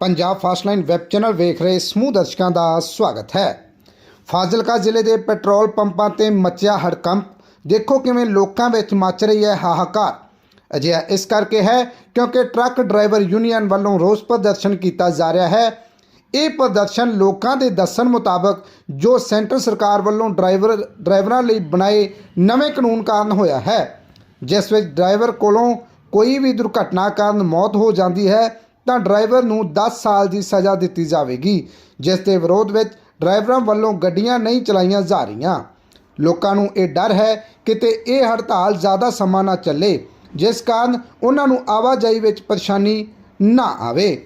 Punjab ਫਾਸਟਲਾਈਨ web channel ਵੇਖ ਰਹੇ ਸਮੂਹ ਦਰਸ਼ਕਾਂ ਦਾ ਸਵਾਗਤ ਹੈ। ਫਾਜ਼ਿਲਕਾ ਜ਼ਿਲ੍ਹੇ ਦੇ ਪੈਟਰੋਲ ਪੰਪਾਂ ਤੇ ਮੱਚਿਆ ਹੜਕੰਪ। ਦੇਖੋ ਕਿਵੇਂ ਲੋਕਾਂ ਵਿੱਚ ਮੱਚ ਰਹੀ ਹੈ ਹਾਹਾਕਾਰ। ਅਜਿਹਾ ਇਸ ਕਰਕੇ ਹੈ ਕਿਉਂਕਿ ਟਰੱਕ ਡਰਾਈਵਰ ਯੂਨੀਅਨ ਵੱਲੋਂ ਰੋਸ ਪ੍ਰਦਰਸ਼ਨ ਕੀਤਾ ਜਾ ਰਿਹਾ ਹੈ। ਇਹ ਪ੍ਰਦਰਸ਼ਨ ਲੋਕਾਂ ਦੇ ਦੱਸਣ ਮੁਤਾਬਕ ਜੋ ਸੈਂਟਰ ਸਰਕਾਰ ਵੱਲੋਂ ਡਰਾਈਵਰ ਡਰਾਈਵਰਾਂ ਲਈ ਬਣਾਏ ਨਵੇਂ ਕਾਨੂੰਨ ਕਾਰਨ ਹੋਇਆ ਹੈ, ਜਿਸ ਵਿੱਚ ਡਰਾਈਵਰ ਕੋਲੋਂ ਕੋਈ ਵੀ ਦੁਰਘਟਨਾ ਕਾਰਨ ਮੌਤ ਹੋ ਜਾਂਦੀ ਹੈ ਤਾਂ ਡਰਾਈਵਰ ਨੂੰ 10 ਸਾਲ ਦੀ ਸਜ਼ਾ ਦਿੱਤੀ ਜਾਵੇਗੀ, ਜਿਸ ਦੇ ਵਿਰੋਧ ਵਿੱਚ ਡਰਾਈਵਰਾਂ ਵੱਲੋਂ ਗੱਡੀਆਂ ਨਹੀਂ ਚਲਾਈਆਂ ਜਾ ਰਹੀਆਂ। ਲੋਕਾਂ ਨੂੰ ਇਹ ਡਰ ਹੈ ਕਿਤੇ ਇਹ ਹੜਤਾਲ ਜ਼ਿਆਦਾ ਸਮਾਂ ਨਾ ਚੱਲੇ, ਜਿਸ ਕਾਰਨ ਉਹਨਾਂ ਨੂੰ ਆਵਾਜਾਈ ਵਿੱਚ ਪਰੇਸ਼ਾਨੀ ਨਾ ਆਵੇ।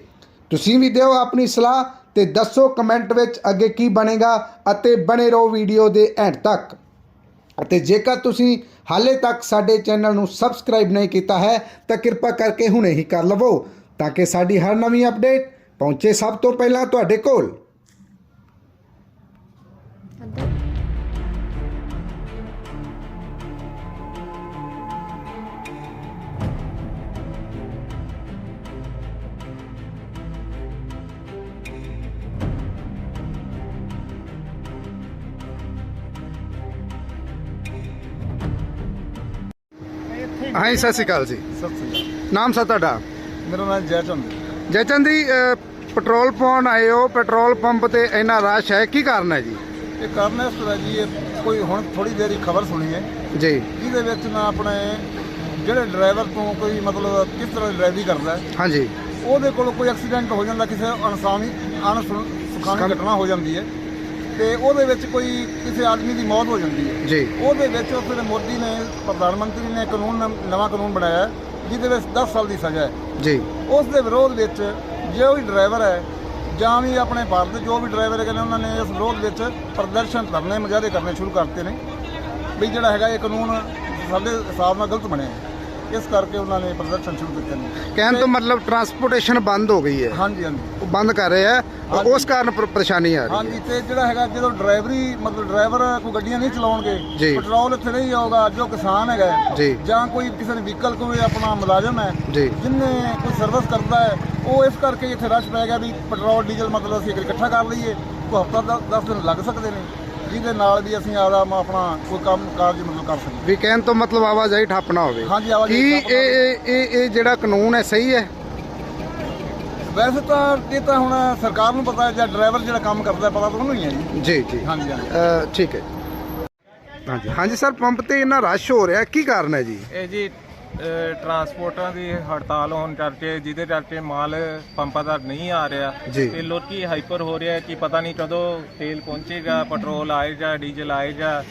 ਤੁਸੀਂ ਵੀ ਦਿਓ ਆਪਣੀ ਸਲਾਹ ਤੇ ਦੱਸੋ ਕਮੈਂਟ ਵਿੱਚ ਅੱਗੇ ਕੀ ਬਣੇਗਾ ਅਤੇ ਬਣੇ ਰਹੋ ਵੀਡੀਓ ਦੇ ਐਂਡ ਤੱਕ। ਅਤੇ ਜੇਕਰ ਤੁਸੀਂ ਹਾਲੇ ਤੱਕ ਸਾਡੇ ਚੈਨਲ ਨੂੰ ਸਬਸਕ੍ਰਾਈਬ ਨਹੀਂ ਕੀਤਾ ਹੈ, ਤਾਂ ਕਿਰਪਾ ਕਰਕੇ ਹੁਣੇ ਹੀ ਕਰ ਲਵੋ। ਤਾਂ ਕਿ ਸਾਡੀ ਹਰ ਨਵੀਂ ਅਪਡੇਟ ਪਹੁੰਚੇ ਸਭ ਤੋਂ ਪਹਿਲਾਂ ਤੁਹਾਡੇ ਕੋਲ ਹਾਂਜੀ ਸਤਿ ਸ਼੍ਰੀ ਅਕਾਲ ਜੀ ਸਤਿ ਸ੍ਰੀ ਅਕਾਲ ਨਾਮ ਸਾ ਤੁਹਾਡਾ ਮੇਰਾ ਨਾਮ ਜੈਚੰਦ ਹੈ। ਜੈਚੰਦ ਜੀ ਪੈਟਰੋਲ ਪਾਉਣ ਆਏ ਹੋ ਪੈਟਰੋਲ ਪੰਪ ਤੇ ਇੰਨਾ ਰਸ਼ ਹੈ ਕੀ ਕਾਰਨ ਹੈ ਜੀ? ਇਹ ਕਾਰਨ ਇਸ ਤਰ੍ਹਾਂ ਜੀ ਇਹ ਕੋਈ ਹੁਣ ਥੋੜੀ ਦੇਰੀ ਖਬਰ ਸੁਣੀ ਹੈ। ਜੀ। ਜਿਹਦੇ ਵਿੱਚ ਨਾ ਆਪਣੇ ਜਿਹੜੇ ਡਰਾਈਵਰ ਤੋਂ ਕੋਈ ਮਤਲਬ ਕਿਸ ਤਰ੍ਹਾਂ ਡਰਾਈਵਰੀ ਕਰਦਾ ਹੈ, ਹਾਂਜੀ। ਉਹਦੇ ਕੋਲ ਕੋਈ ਐਕਸੀਡੈਂਟ ਹੋ ਜਾਂਦਾ ਕਿਸੇ ਅਨਸਾਨੀ ਸੁਖਾਵੀ ਘਟਨਾ ਹੋ ਜਾਂਦੀ ਹੈ। ਤੇ ਉਹਦੇ ਵਿੱਚ ਕੋਈ ਕਿਸੇ ਆਦਮੀ ਦੀ ਮੌਤ ਹੋ ਜਾਂਦੀ ਹੈ। ਜੀ। ਉਹਦੇ ਵਿੱਚ ਉਸ ਵੇਲੇ ਮੋਦੀ ਨੇ ਪ੍ਰਧਾਨ ਮੰਤਰੀ ਨੇ ਕਾਨੂੰਨ ਨਵ- ਨਵਾਂ ਕਾਨੂੰਨ ਬਣਾਇਆ ਹੈ, ਜਿਹਦੇ ਵਿੱਚ 10 ਸਾਲ ਦੀ ਸਜ਼ਾ ਹੈ। ਜੀ। ਉਸ ਦੇ ਵਿਰੋਧ ਵਿੱਚ ਜੋ ਵੀ ਡਰਾਈਵਰ ਹੈ ਜਾਂ ਵੀ ਆਪਣੇ ਭਾਰਤ ਦੇ ਜੋ ਵੀ ਡਰਾਈਵਰ ਨੇ ਉਹਨਾਂ ਨੇ ਇਸ ਵਿਰੋਧ ਵਿੱਚ ਪ੍ਰਦਰਸ਼ਨ ਧਰਨੇ ਮੁਜ਼ਾਹਰੇ ਕਰਨੇ ਸ਼ੁਰੂ ਕਰਤੇ ਨੇ ਵੀ ਜਿਹੜਾ ਹੈਗਾ ਇਹ ਕਾਨੂੰਨ ਸਾਡੇ ਹਿਸਾਬ ਨਾਲ ਗਲਤ ਬਣਿਆ ਹੈ। ਇਸ ਕਰਕੇ ਉਹਨਾਂ ਨੇ ਪ੍ਰਦਰਸ਼ਨ ਸ਼ੁਰੂ ਕੀਤੇ ਨੇ। ਕਹਿਣ ਤੋਂ ਮਤਲਬ ਟਰਾਂਸਪੋਰਟੇਸ਼ਨ ਬੰਦ ਹੋ ਗਈ ਹੈ। ਹਾਂਜੀ ਹਾਂਜੀ। ਬੰਦ ਕਰ ਰਹੇ ਆ ਹਾਂਜੀ। ਉਸ ਕਾਰਨ ਪਰ- ਪਰੇਸ਼ਾਨੀ ਆ ਰਹੀ ਹਾਂਜੀ ਤੇ ਜਿਹੜਾ ਹੈਗਾ ਜਦੋਂ ਡਰਾਈਵਰੀ ਮਤਲਬ ਡਰਾਈਵਰ ਕੋਈ ਗੱਡੀਆਂ ਨਹੀਂ ਚਲਾਉਣਗੇ ਜੀ। ਪੈਟਰੋਲ ਇੱਥੇ ਨਹੀਂ ਆਊਗਾ ਜੋ ਕਿਸਾਨ ਹੈਗਾ ਜੀ। ਜਾਂ ਕੋਈ ਕਿਸੇ ਨੇ ਵਹੀਕਲ ਕੋਈ ਆਪਣਾ ਮੁਲਾਜ਼ਮ ਹੈ ਜੀ ਜਿੰਨੇ ਕੋਈ ਸਰਵਿਸ ਕਰਦਾ ਹੈ ਉਹ ਇਸ ਕਰਕੇ ਇੱਥੇ ਰਸ਼ ਪੈ ਗਿਆ ਵੀ ਪੈਟਰੋਲ ਡੀਜ਼ਲ ਮਤਲਬ ਅਸੀਂ ਇਕੱਠਾ ਕਰ ਲਈਏ ਕੋਈ ਹਫਤਾ 10 ਦਿਨ ਲੱਗ ਸਕਦੇ ਨੇ ਜਿਹਦੇ ਨਾਲ ਵੀ ਅਸੀਂ ਆਦਾ ਆਪਣਾ ਕੋਈ ਕੰਮ ਕਾਰਜ ਮਤਲਬ ਕਰ ਸਕੀਏ ਵੀ ਕਹਿਣ ਤੋਂ ਮਤਲਬ ਆਵਾਜਾਈ ਠੱਪ ਨਾ ਹੋਵੇ ਹਾਂਜੀ, ਆਵਾਜਾਈ ਕੀ ਠੱਪ ਨਾ ਇਹ ਇਹ ਇਹ ਇਹ ਜਿਹੜਾ ਕਾਨੂੰਨ ਹੈ ਸਹੀ ਹੈ ਵੈਸੇ ਤਾਂ ਇਹ ਤਾਂ ਹੁਣ ਸਰਕਾਰ ਨੂੰ ਪਤਾ ਹੈ ਜਾਂ ਡਰਾਈਵਰ ਜਿਹੜਾ ਕੰਮ ਕਰਦਾ ਪਤਾ ਤਾਂ ਉਹਨੂੰ ਹੀ ਹੈ ਜੀ। ਜੀ ਜੀ। ਹਾਂਜੀ ਹਾਂਜੀ। ਅ, ਠੀਕ ਹੈ। ਹਾਂਜੀ ਹਾਂਜੀ ਸਰ ਪੰਪ ਤੇ ਇੰਨਾ ਰਸ਼ ਹੋ ਰਿਹਾ ਕੀ ਕਾਰਨ ਹੈ ਜੀ? ਇਹ ਜੀ ਟਰਾਂਸਪੋਰਟਾਂ ਦੀ ਹੜਤਾਲ ਹੋਣ ਕਰਕੇ ਜਿਹਦੇ ਕਰਕੇ ਮਾਲ ਪੰਪਾਂ ਦਾ ਨਹੀਂ ਆ ਰਿਹਾ। ਜੀ। ਤੇ ਲੋਕੀ ਹਾਈਪਰ ਹੋ ਰਿਹਾ ਕਿ ਪਤਾ ਨਹੀਂ ਕਦੋਂ ਤੇਲ ਪਹੁੰਚੇਗਾ ਪੈਟਰੋਲ ਆਏਗਾ ਡੀਜ਼ਲ ਆਏਗਾ।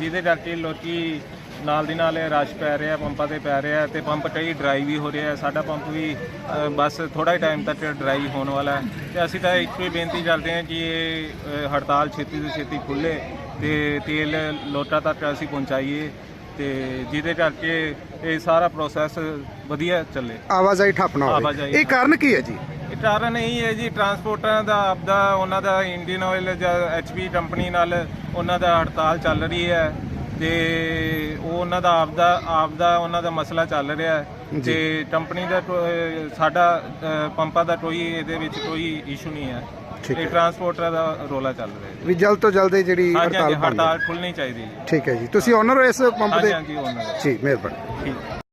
ਜਿਹਦੇ ਕਰਕੇ ਲੋਕੀ ਨਾਲ ਦੀ ਨਾਲ ਇਹ ਰਸ਼ ਪੈ ਰਿਹਾ ਪੰਪਾਂ ਤੇ ਪੈ ਰਿਹਾ ਤੇ ਪੰਪ ਕਈ ਡਰਾਈ ਵੀ ਹੋ ਰਿਹਾ। ਸਾਡਾ ਪੰਪ ਵੀ ਅ, ਬਸ ਥੋੜਾ ਹੀ ਟਾਈਮ ਤੱਕ ਡਰਾਈ ਹੋਣ ਵਾਲਾ ਹੈ। ਤੇ ਅਸੀਂ ਤਾਂ ਇੱਕੋ ਹੀ ਬੇਨਤੀ ਕਰਦੇ ਹਾਂ ਕਿ ਇਹ ਅ, ਹੜਤਾਲ ਛੇਤੀ ਤੋਂ ਛੇਤੀ ਖੁੱਲੇ ਤੇ ਤੇਲ ਲੋਟਾਂ ਤੱਕ ਅਸੀਂ ਪਹੁੰਚਾਈਏ ਤੇ ਜਿਹਦੇ ਕਰਕੇ ਇਹ ਸਾਰਾ ਪ੍ਰੋਸੈਸ ਵਧੀਆ ਚੱਲੇ। ਆਵਾਜਾਈ ਠੱਪ ਨਾ ਹੋਵੇ। ਆਵਾਜਾਈ ਇਹ ਕਾਰਨ ਕੀ ਹੈ ਜੀ? ਇਹ ਕਾਰਨ ਇਹ ਹੈ ਜੀ ਟਰਾਂਸਪੋਰਟਰਾਂ ਦਾ ਆਪਦਾ ਉਹਨਾਂ ਦਾ ਇੰਡੀਅਨ ਆਇਲ ਜਾਂ ਐਚਪੀ ਕੰਪਨੀ ਨਾਲ ਉਹਨਾਂ ਦਾ ਹੜਤਾਲ ਚੱਲ ਰਹੀ ਹੈ। ਤੇ ਉਹ ਉਹਨਾਂ ਦਾ ਆਪਦਾ ਆਪਦਾ ਉਹਨਾਂ ਦਾ ਮਸਲਾ ਚੱਲ ਰਿਹਾ ਹੈ। ਤੇ ਕੰਪਨੀ ਦਾ ਸਾਡਾ ਅਹ ਪੰਪਾਂ ਦਾ ਕੋਈ ਇਹਦੇ ਵਿੱਚ ਕੋਈ ਇਸ਼ੂ ਨਹੀਂ ਹੈ। ਠੀਕ ਇਹ ਹੈ। ਟਰਾਂਸਪੋਰਟਰਾਂ ਦਾ ਰੋਲਾ ਚੱਲ ਰਿਹਾ ਹੈ। ਵੀ ਜਲਦ ਤੋਂ ਜਲਦ ਇਹ ਜਿਹੜੀ ਹਾਂਜੀ ਹੜਤਾਲ ਹਾਂਜੀ ਹੜਤਾਲ ਖੁੱਲਣੀ ਚਾਹੀਦੀ ਹੈ ਠੀਕ ਹੈ ਜੀ। ਤੁਸੀਂ ਓਨਰ ਹੋ ਇਸ ਪੰਪ ਹਾਂਜੀ ਦੇ? ਹਾਂਜੀ ਉਹਨਾਂ ਦਾ ਜੀ ਮਿਹਰਬਾਨੀ। ਠੀਕ